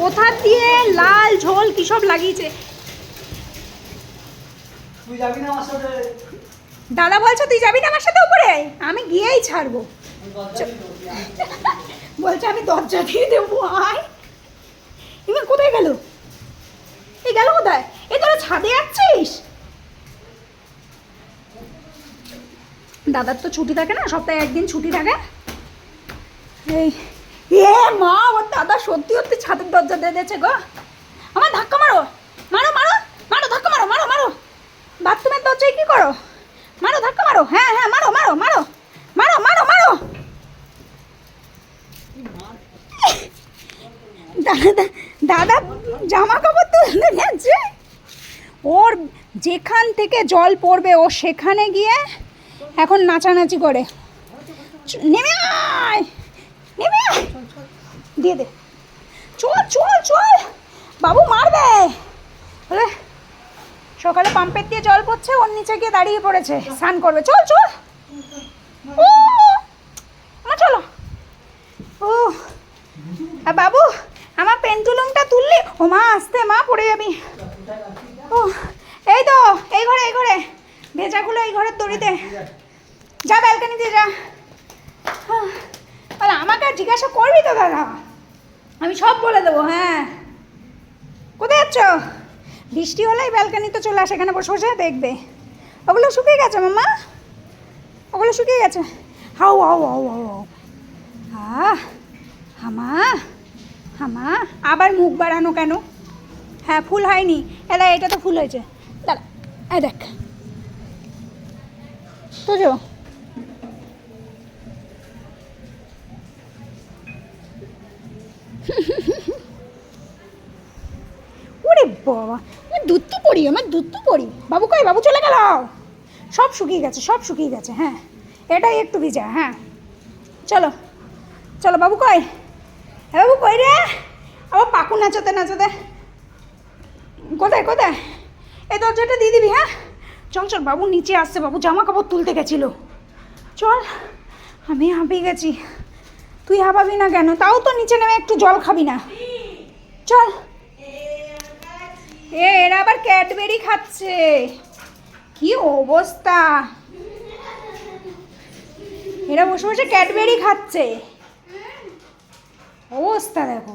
কোথা দিয়ে লাল ঝোল কি সব লাগিয়েছে? দাদা বলছো তুই যাবি না আমার সাথে উপরে? আমি গিয়েই ছাড়বো। বলছে আমি দরজা দিয়ে দেবো আয়। এবার কোথায় গেল? এই গেল কোথায়? এই তোরা ছাদে যাচ্ছিস? দাদার তো ছুটি থাকে না সপ্তাহে একদিন ছুটি থাকে। এই এ মা, ওর দাদা সত্যি সত্যি ছাদের দরজা দিয়ে দিয়েছে গো। আমার ধাক্কা মারো। মারো মারো মারো, ধাক্কা মারো মারো মারো। বাথরুমের দরজায় কি করো? মারো, ধাক্কা মারো। হ্যাঁ হ্যাঁ মারো মারো মারো। মারো মারো মারো। দাদা দাদা, জামা কাপড় তুলে নিয়েছে। ওর যেখান থেকে জল পড়বে, ও সেখানে গিয়ে এখন নাচানাচি করে। নেমে আয়! নেমে দিয়ে দে। চল চল চল। বাবু মারবে। বলে সকালে পাম্পের দিয়ে জল পড়ছে ওর নিচে গিয়ে দাঁড়িয়ে পড়েছে। স্নান করবে। চল চল। ও! মা চলো। ও। আর বাবু আমার পেন্টুলুমটা তুললি? ও মা আসতে মা পড়ে যাবি। ও এই তো এই ঘরে এই ঘরে। ভেজাগুলো এই ঘরের দড়িতে। যা ব্যালকানি দিয়ে যা। আহ, বলে আমাকে জিজ্ঞাসা করবি তো দাদা? আমি সব বলে দেবো হ্যাঁ। কোথায় যাচ্ছ? বৃষ্টি হলেই ব্যালকানিতে চলে আসে, এখানে বসে বসে দেখবে। ওগুলো শুকিয়ে গেছে মামা ওগুলো শুকিয়ে গেছে। হাউ হাউ হাউ হাউ আহ, হামা হামা। আবার মুখ বাড়ানো কেন? হ্যাঁ ফুল হয়নি। এলা এটা তো ফুল হয়েছে। দাঁড়া দেখ। তো ওরে বাবা আমার দুধ তো পড়ি, আমার দুধ তো পড়ি। বাবু কই, বাবু চলে গেল? সব শুকিয়ে গেছে, সব শুকিয়ে গেছে হ্যাঁ। এটাই একটু ভিজা হ্যাঁ। চলো চলো, বাবু কই? এ বাবু কই রে? আবার পাকু নাচাতে নাচাতে। কোথায় কোথায়? এই দরজাটা দিয়ে দিবি হ্যাঁ? চল চল, বাবু নিচে আসছে, বাবু জামা কাপড় তুলতে গেছিল। চল, আমি হাঁপিয়ে গেছি। তুই হাঁপাবি না কেন? তাও তো নিচে নেমে একটু জল খাবি না। চল। এ এরা আবার ক্যাডবেরি খাচ্ছে। কি অবস্থা? এরা বসে বসে ক্যাডবেরি খাচ্ছে। অবস্থা দেখো।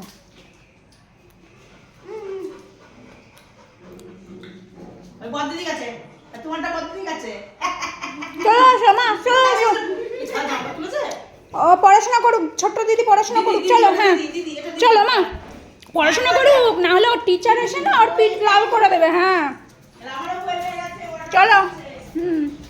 চলো আসো মা চলো আসো ও পড়াশোনা করুক ছোট্ট দিদি পড়াশোনা করুক চলো হ্যাঁ। চলো মা পড়াশোনা করুক না হলে ওর টিচার এসে না ওর পিঠ লাল করে দেবে হ্যাঁ। চলো। আমারও